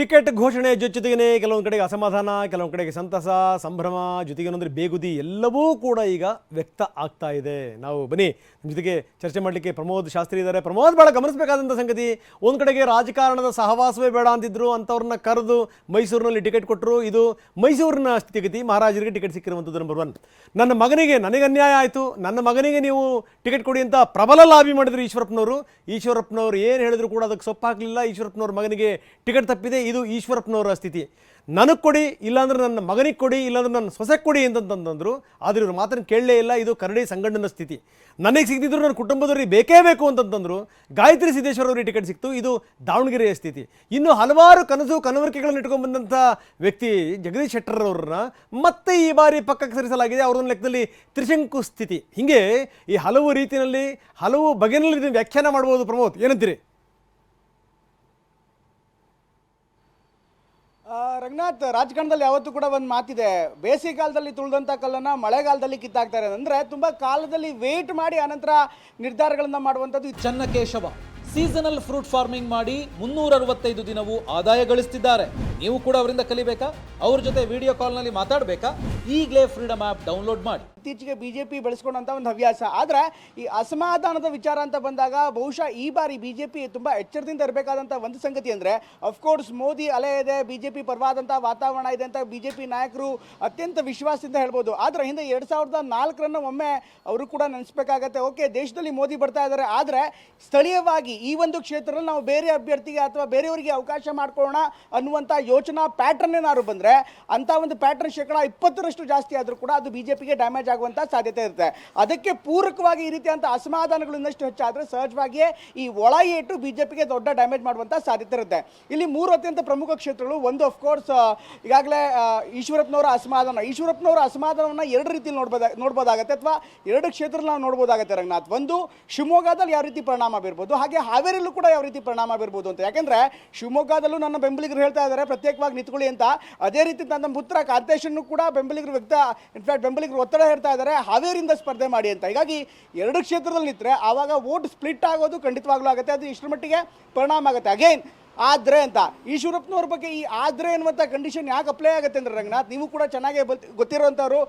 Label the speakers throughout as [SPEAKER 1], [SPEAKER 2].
[SPEAKER 1] Ticket ಘೋಷಣೆ ಜೊತೆಗೇನೆ ಕೆಲವೊಂದು ಕಡೆಗೆ ಅಸಮಾಧಾನ, ಕೆಲವೊಂದು ಕಡೆಗೆ ಸಂತಸ, ಸಂಭ್ರಮ ಜೊತೆಗೇನಂದ್ರೆ ಬೇಗುದಿ ಎಲ್ಲವೂ ಕೂಡ ಈಗ ವ್ಯಕ್ತ ಆಗ್ತಾ ಇದೆ. ನಾವು ಬನ್ನಿ ಜೊತೆಗೆ ಚರ್ಚೆ ಮಾಡಲಿಕ್ಕೆ ಪ್ರಮೋದ್ ಶಾಸ್ತ್ರಿ ಇದ್ದಾರೆ. ಪ್ರಮೋದ್ ಭಾಳ ಗಮನಿಸಬೇಕಾದಂಥ ಸಂಗತಿ, ಒಂದು ಕಡೆಗೆ ರಾಜಕಾರಣದ ಸಹವಾಸವೇ ಬೇಡ ಅಂತಿದ್ರು, ಅಂಥವ್ರನ್ನ ಕರೆದು ಮೈಸೂರಿನಲ್ಲಿ ಟಿಕೆಟ್ ಕೊಟ್ಟರು ಇದು ಮೈಸೂರಿನ ಸ್ಥಿತಿಗತಿ, ಮಹಾರಾಜರಿಗೆ ಟಿಕೆಟ್ ಸಿಕ್ಕಿರುವಂಥದ್ದು ನಂಬರ್ ಒನ್ ನನ್ನ ಮಗನಿಗೆ ನನಗೆ ಅನ್ಯಾಯ ಆಯಿತು, ನನ್ನ ಮಗನಿಗೆ ನೀವು ಟಿಕೆಟ್ ಕೊಡಿ ಅಂತ ಪ್ರಬಲ ಲಾಬಿ ಮಾಡಿದ್ರು ಈಶ್ವರಪ್ಪನವರು. ಈಶ್ವರಪ್ಪನವರು ಏನು ಹೇಳಿದ್ರು ಕೂಡ ಅದಕ್ಕೆ ಸೊಪ್ಪಾಗಲಿಲ್ಲ, ಈಶ್ವರಪ್ಪನವ್ರ ಮಗನಿಗೆ ಟಿಕೆಟ್ ತಪ್ಪಿದೆ ಇದು ಈಶ್ವರಪ್ಪನವರ ಸ್ಥಿತಿ. ನನಗೆ ಕೊಡಿ, ಇಲ್ಲಾಂದ್ರೆ ನನ್ನ ಮಗನಿಗೆ ಕೊಡಿ, ಇಲ್ಲಾಂದ್ರೆ ನನ್ನ ಸೊಸೆಗೆ ಕೊಡಿ ಅಂತಂತಂದ್ರು, ಆದರೆ ಇವ್ರು ಮಾತನ್ನು ಕೇಳಲೇ ಇಲ್ಲ, ಇದು ಕರಡಿ ಸಂಗಣ್ಣನ ಸ್ಥಿತಿ. ನನಗೆ ಸಿಗದಿದ್ರು ನನ್ನ ಕುಟುಂಬದವ್ರಿಗೆ ಬೇಕೇ ಬೇಕು ಅಂತಂತಂದ್ರು, ಗಾಯತ್ರಿ ಸಿದ್ದೇಶ್ವರ ಅವರಿಗೆ ಟಿಕೆಟ್ ಸಿಕ್ತು, ಇದು ದಾವಣಗೆರೆಯ ಸ್ಥಿತಿ. ಇನ್ನು ಹಲವಾರು ಕನಸು ಕನವರಿಕೆಗಳನ್ನು ಇಟ್ಕೊಂಡ್ಬಂದಂಥ ವ್ಯಕ್ತಿ ಜಗದೀಶ್ ಶೆಟ್ಟರ್ ಅವ್ರನ್ನ ಮತ್ತೆ ಈ ಬಾರಿ ಪಕ್ಕಕ್ಕೆ ಸರಿಸಲಾಗಿದೆ ಅವರೊಂದು ಲೆಕ್ಕದಲ್ಲಿ ತ್ರಿಶಂಕು ಸ್ಥಿತಿ. ಹೀಗೆ ಈ ಹಲವು ರೀತಿಯಲ್ಲಿ, ಹಲವು ಬಗೆಯಲ್ಲಿ ವ್ಯಾಖ್ಯಾನ ಮಾಡ್ಬೋದು ಪ್ರಮೋದ್, ಏನಂತೀರಿ?
[SPEAKER 2] ರಂಗನಾಥ್, ರಾಜಕಾರಣದಲ್ಲಿ ಯಾವತ್ತೂ ಕೂಡ ಒಂದು ಮಾತಿದೆ. ಬೇಸಿಗೆ ಕಾಲದಲ್ಲಿ ತುಳಿದಂಥ ಕಲ್ಲನ್ನು ಮಳೆಗಾಲದಲ್ಲಿ ಕಿತ್ತಾಕ್ತಾರೆ. ಅಂದರೆ ತುಂಬ ಕಾಲದಲ್ಲಿ ವೇಟ್ ಮಾಡಿ ಆನಂತರ ನಿರ್ಧಾರಗಳನ್ನು ಮಾಡುವಂಥದ್ದು
[SPEAKER 3] ಚನ್ನಕೇಶವ. ಸೀಸನಲ್ ಫ್ರೂಟ್ ಫಾರ್ಮಿಂಗ್ ಮಾಡಿ ಮುನ್ನೂರ ಅರವತ್ತೈದು ದಿನವೂ ಆದಾಯ ಗಳಿಸ್ತಿದ್ದಾರೆ. ನೀವು ಕೂಡ ಅವರಿಂದ ಕಲಿಬೇಕಾ? ಅವ್ರ ಜೊತೆ ವಿಡಿಯೋ ಕಾಲ್ನಲ್ಲಿ ಮಾತಾಡಬೇಕಾ? ಈಗಲೇ ಫ್ರೀಡಮ್ ಆ್ಯಪ್ ಡೌನ್ಲೋಡ್ ಮಾಡಿ.
[SPEAKER 2] ಇತ್ತೀಚೆಗೆ ಬಿ ಜೆ ಒಂದು ಹವ್ಯಾಸ. ಆದರೆ ಈ ಅಸಮಾಧಾನದ ವಿಚಾರ ಅಂತ ಬಂದಾಗ ಬಹುಶಃ ಈ ಬಾರಿ ಬಿ ಜೆ ಪಿ ತುಂಬ ಎಚ್ಚರದಿಂದ ಇರಬೇಕಾದಂಥ ಒಂದು ಸಂಗತಿ ಅಂದರೆ ಅಫ್ಕೋರ್ಸ್ ಮೋದಿ ಅಲೆ ಇದೆ ಬಿ ಜೆ ವಾತಾವರಣ ಇದೆ ಅಂತ ಬಿ ಜೆ ಪಿ ನಾಯಕರು ಅತ್ಯಂತ ವಿಶ್ವಾಸದಿಂದ ಹೇಳ್ಬೋದು. ಆದರೆ ಹಿಂದೆ ಎರಡು ಸಾವಿರದ ನಾಲ್ಕರನ್ನು ಒಮ್ಮೆ ಅವರು ಕೂಡ ನೆನೆಸ್ಬೇಕಾಗತ್ತೆ. ಓಕೆ ದೇಶದಲ್ಲಿ ಮೋದಿ ಬರ್ತಾ ಇದ್ದಾರೆ. ಆದರೆ ಸ್ಥಳೀಯವಾಗಿ ಈ ಒಂದು ಕ್ಷೇತ್ರದಲ್ಲಿ ನಾವು ಬೇರೆ ಅಭ್ಯರ್ಥಿಗೆ ಅಥವಾ ಬೇರೆಯವರಿಗೆ ಅವಕಾಶ ಮಾಡ್ಕೊಳ್ಳೋಣ ಅನ್ನುವಂಥ ಯೋಚನಾ ಪ್ಯಾಟರ್ನ್ ಏನಾದ್ರು ಬಂದರೆ ಅಂಥ ಒಂದು ಪ್ಯಾಟರ್ನ್ ಶೇಕಡ ಇಪ್ಪತ್ತರಷ್ಟು ಜಾಸ್ತಿ ಆದರೂ ಕೂಡ ಅದು ಬಿ ಜೆ ಪಿಗೆ ಡ್ಯಾಮೇಜ್ ಆಗುವಂಥ ಸಾಧ್ಯತೆ ಇರುತ್ತೆ. ಅದಕ್ಕೆ ಪೂರಕವಾಗಿ ಈ ರೀತಿಯಂಥ ಅಸಮಾಧಾನಗಳು ಇನ್ನಷ್ಟು ಹೆಚ್ಚಾದರೆ ಸಹಜವಾಗಿಯೇ ಈ ಒಳ ಏಟು ಬಿ ಜೆ ಪಿಗೆ ದೊಡ್ಡ ಡ್ಯಾಮೇಜ್ ಮಾಡುವಂಥ ಸಾಧ್ಯತೆ ಇರುತ್ತೆ. ಇಲ್ಲಿ ಮೂರು ಅತ್ಯಂತ ಪ್ರಮುಖ ಕ್ಷೇತ್ರಗಳು, ಒಂದು ಅಫ್ಕೋರ್ಸ್ ಈಗಾಗಲೇ ಈಶ್ವರಪ್ಪನವರ ಅಸಮಾಧಾನ. ಈಶ್ವರಪ್ಪನವರ ಅಸಮಾಧಾನವನ್ನು ಎರಡು ರೀತಿಯಲ್ಲಿ ನೋಡ್ಬೋದ, ನೋಡ್ಬೋದಾಗತ್ತೆ ಅಥವಾ ಎರಡು ಕ್ಷೇತ್ರದಲ್ಲಿ ನಾವು ನೋಡ್ಬೋದಾಗತ್ತೆ, ರಂಗನಾಥ್. ಒಂದು, ಶಿವಮೊಗ್ಗದಲ್ಲಿ ಯಾವ ರೀತಿ ಪರಿಣಾಮ ಬೀರ್ಬೋದು? ಹಾಗೆ ಹಾವೇರಿಯಲ್ಲೂ ಕೂಡ ಯಾವ ರೀತಿ ಪರಿಣಾಮ ಬೀರ್ಬೋದು ಅಂತ. ಯಾಕೆಂದ್ರೆ ಶಿವಮೊಗ್ಗದಲ್ಲೂ ನನ್ನ ಬೆಂಬಲಿಗರು ಹೇಳ್ತಾ ಇದ್ದಾರೆ, ಪ್ರತ್ಯೇಕವಾಗಿ ನಿಂತ್ಕೊಳ್ಳಿ ಅಂತ. ಅದೇ ರೀತಿ ನನ್ನ ಪುತ್ರ ಕಾಂತೇಶನ್ನು ಕೂಡ ಬೆಂಬಲಿಗರು ವ್ಯಕ್ತ ಇನ್ಫ್ಯಾಕ್ಟ್ ಬೆಂಬಲಿಗರು ಒತ್ತಡ ಹೇಳ್ತಾ ಇದ್ದಾರೆ, ಹಾವೇರಿಯಿಂದ ಸ್ಪರ್ಧೆ ಮಾಡಿ ಅಂತ. ಹೀಗಾಗಿ ಎರಡು ಕ್ಷೇತ್ರದಲ್ಲಿ ನಿಂತರೆ ಆವಾಗ ವೋಟ್ ಸ್ಪ್ಲಿಟ್ ಆಗೋದು ಖಂಡಿತವಾಗ್ಲೂ ಆಗುತ್ತೆ. ಅದು ಇಷ್ಟರ ಮಟ್ಟಿಗೆ ಪರಿಣಾಮ ಆಗುತ್ತೆ. ಅಗೈನ್ ಆದ್ರೆ ಅಂತ. ಈಶ್ವರಪ್ಪನವ್ರ ಬಗ್ಗೆ ಈ ಆದ್ರೆ ಅನ್ನುವಂಥ ಕಂಡೀಷನ್ ಯಾಕೆ ಅಪ್ಲೈ ಆಗುತ್ತೆ ಅಂದ್ರೆ ರಂಗನಾಥ್, ನೀವು ಕೂಡ ಚೆನ್ನಾಗೇ ಗೊತ್ತಿರುವಂಥವ್ರು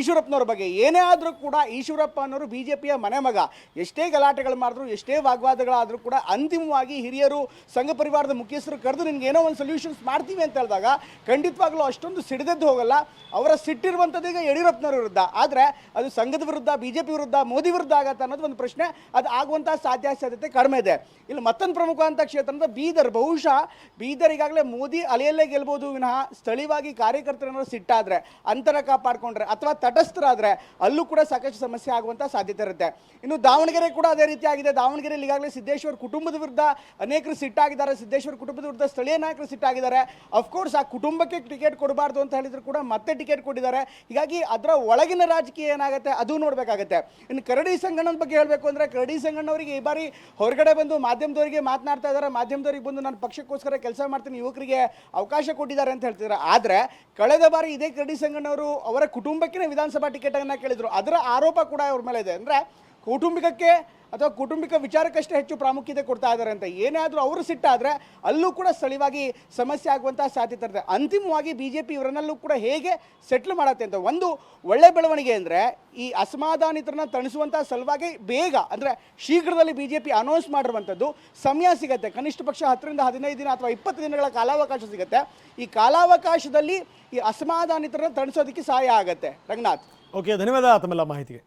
[SPEAKER 2] ಈಶ್ವರಪ್ಪನವ್ರ ಬಗ್ಗೆ. ಏನೇ ಆದರೂ ಕೂಡ ಈಶ್ವರಪ್ಪ ಅನ್ನೋರು ಬಿ ಜೆ ಪಿಯ ಮನೆ ಮಗ. ಎಷ್ಟೇ ಗಲಾಟೆಗಳು ಮಾಡಿದ್ರು, ಎಷ್ಟೇ ವಾಗ್ವಾದಗಳಾದರೂ ಕೂಡ ಅಂತಿಮವಾಗಿ ಹಿರಿಯರು, ಸಂಘ ಪರಿವಾರದ ಮುಖ್ಯಸ್ಥರು ಕರೆದು ನಿನ್ಗೆ ಏನೋ ಒಂದು ಸೊಲ್ಯೂಷನ್ಸ್ ಮಾಡ್ತೀವಿ ಅಂತ ಹೇಳಿದಾಗ ಖಂಡಿತವಾಗ್ಲೂ ಅಷ್ಟೊಂದು ಸಿಡಿದದ್ದು ಹೋಗಲ್ಲ. ಅವರ ಸಿಟ್ಟಿರುವಂಥದ್ದು ಈಗ ಯಡಿಯೂರಪ್ಪನವ್ರ ವಿರುದ್ಧ. ಆದರೆ ಅದು ಸಂಘದ ವಿರುದ್ಧ ಬಿ ಜೆ ಪಿ ವಿರುದ್ಧ, ಮೋದಿ ವಿರುದ್ಧ ಆಗತ್ತೆ ಅನ್ನೋದು ಒಂದು ಪ್ರಶ್ನೆ. ಅದು ಆಗುವಂಥ ಸಾಧ್ಯಾಸಾಧ್ಯತೆ ಕಡಿಮೆ ಇದೆ. ಇಲ್ಲಿ ಮತ್ತೊಂದು ಪ್ರಮುಖವಂತ ಕ್ಷೇತ್ರ ಅಂದರೆ ಬೀದರ್. ಬಹುಶಃ ಬೀದರ್ ಈಗಾಗಲೇ ಮೋದಿ ಅಲೆಯಲ್ಲೇ ಗೆಲ್ಬೋದು, ವಿನಃ ಸ್ಥಳೀಯವಾಗಿ ಕಾರ್ಯಕರ್ತರನ್ನು ಸಿಟ್ಟಾದರೆ, ಅಂತರ ಕಾಪಾಡಿಕೊಂಡ್ರೆ ಅಥವಾ ತಟಸ್ಥರಾದರೆ ಅಲ್ಲೂ ಕೂಡ ಸಾಕಷ್ಟು ಸಮಸ್ಯೆ ಆಗುವಂಥ ಸಾಧ್ಯತೆ ಇರುತ್ತೆ. ಇನ್ನು ದಾವಣಗೆರೆ ಕೂಡ ಅದೇ ರೀತಿ ಆಗಿದೆ. ದಾವಣಗೆರೆಯಲ್ಲಿ ಈಗಾಗಲೇ ಸಿದ್ದೇಶ್ವರ್ ಕುಟುಂಬದ ವಿರುದ್ಧ ಅನೇಕರು ಸಿಟ್ಟಾಗಿದ್ದಾರೆ. ಸಿದ್ದೇಶ್ವರ್ ಕುಟುಂಬದ ವಿರುದ್ಧ ಸ್ಥಳೀಯ ನಾಯಕರು ಸಿಟ್ಟಾಗಿದ್ದಾರೆ. ಅಫ್ಕೋರ್ಸ್ ಆ ಕುಟುಂಬಕ್ಕೆ ಟಿಕೆಟ್ ಕೊಡಬಾರ್ದು ಅಂತ ಹೇಳಿದ್ರು ಕೂಡ ಮತ್ತೆ ಟಿಕೆಟ್ ಕೊಟ್ಟಿದ್ದಾರೆ. ಹೀಗಾಗಿ ಅದರ ಒಳಗಿನ ರಾಜಕೀಯ ಏನಾಗುತ್ತೆ ಅದು ನೋಡಬೇಕಾಗುತ್ತೆ. ಇನ್ನು ಕರಡಿ ಸಂಘಣ್ಣನ ಬಗ್ಗೆ ಹೇಳಬೇಕು ಅಂದರೆ ಕರಡಿ ಸಂಗಣ್ಣವರಿಗೆ ಈ ಬಾರಿ ಹೊರಗಡೆ ಬಂದು ಮಾಧ್ಯಮದವರಿಗೆ ಮಾತನಾಡ್ತಾ ಇದ್ದಾರೆ. ಮಾಧ್ಯಮದವರಿಗೆ ಬಂದು ನಾನು ಪಕ್ಷಕ್ಕೋಸ್ಕರ ಕೆಲಸ ಮಾಡ್ತೀನಿ, ಯುವಕರಿಗೆ ಅವಕಾಶ ಕೊಟ್ಟಿದ್ದಾರೆ ಅಂತ ಹೇಳ್ತಿದ್ದಾರೆ. ಆದರೆ ಕಳೆದ ಬಾರಿ ಇದೇ ಕರಡಿ ಸಂಗಣ್ಣವರು ಅವರ ಕುಟುಂಬಕ್ಕೆ ವಿಧಾನಸಭಾ ಟಿಕೆಟನ್ನು ಕೇಳಿದರು. ಅದರ ಆರೋಪ ಕೂಡ ಅವ್ರ ಮೇಲೆ ಇದೆ ಅಂದರೆ ಕೌಟುಂಬಿಕಕ್ಕೆ ಅಥವಾ ಕುಟುಂಬಿಕ ವಿಚಾರಕ್ಕಷ್ಟೇ ಹೆಚ್ಚು ಪ್ರಾಮುಖ್ಯತೆ ಕೊಡ್ತಾ ಇದ್ದಾರೆ ಅಂತ ಏನಾದರೂ ಅವರು ಸಿಟ್ಟಾದರೆ ಅಲ್ಲೂ ಕೂಡ ಸ್ಥಳೀಯವಾಗಿ ಸಮಸ್ಯೆ ಆಗುವಂಥ ಸಾಧ್ಯತೆ ಇರುತ್ತೆ ಅಂತಿಮವಾಗಿ ಬಿ ಜೆ ಪಿ ಇವರನ್ನಲ್ಲೂ ಕೂಡ ಹೇಗೆ ಸೆಟ್ಲ್ ಮಾಡತ್ತೆ ಅಂತ ಒಂದು ಒಳ್ಳೆ ಬೆಳವಣಿಗೆ ಅಂದರೆ ಈ ಅಸಮಾಧಾನಿತರನ್ನ ತಣಿಸುವಂಥ ಸಲುವಾಗಿ ಬೇಗ ಅಂದರೆ ಶೀಘ್ರದಲ್ಲಿ ಬಿ ಜೆ ಪಿ ಅನೌನ್ಸ್ ಮಾಡಿರುವಂಥದ್ದು ಸಮಯ ಸಿಗುತ್ತೆ. ಕನಿಷ್ಠ ಪಕ್ಷ ಹತ್ತರಿಂದ ಹದಿನೈದು ದಿನ ಅಥವಾ ಇಪ್ಪತ್ತು ದಿನಗಳ ಕಾಲಾವಕಾಶ ಸಿಗುತ್ತೆ. ಈ ಕಾಲಾವಕಾಶದಲ್ಲಿ ಈ ಅಸಮಾಧಾನಿತರನ್ನ ತಣಿಸೋದಕ್ಕೆ ಸಹಾಯ ಆಗುತ್ತೆ. ರಂಗನಾಥ್.
[SPEAKER 1] ಓಕೆ ಧನ್ಯವಾದ ತಮ್ಮೆಲ್ಲ ಮಾಹಿತಿಗೆ.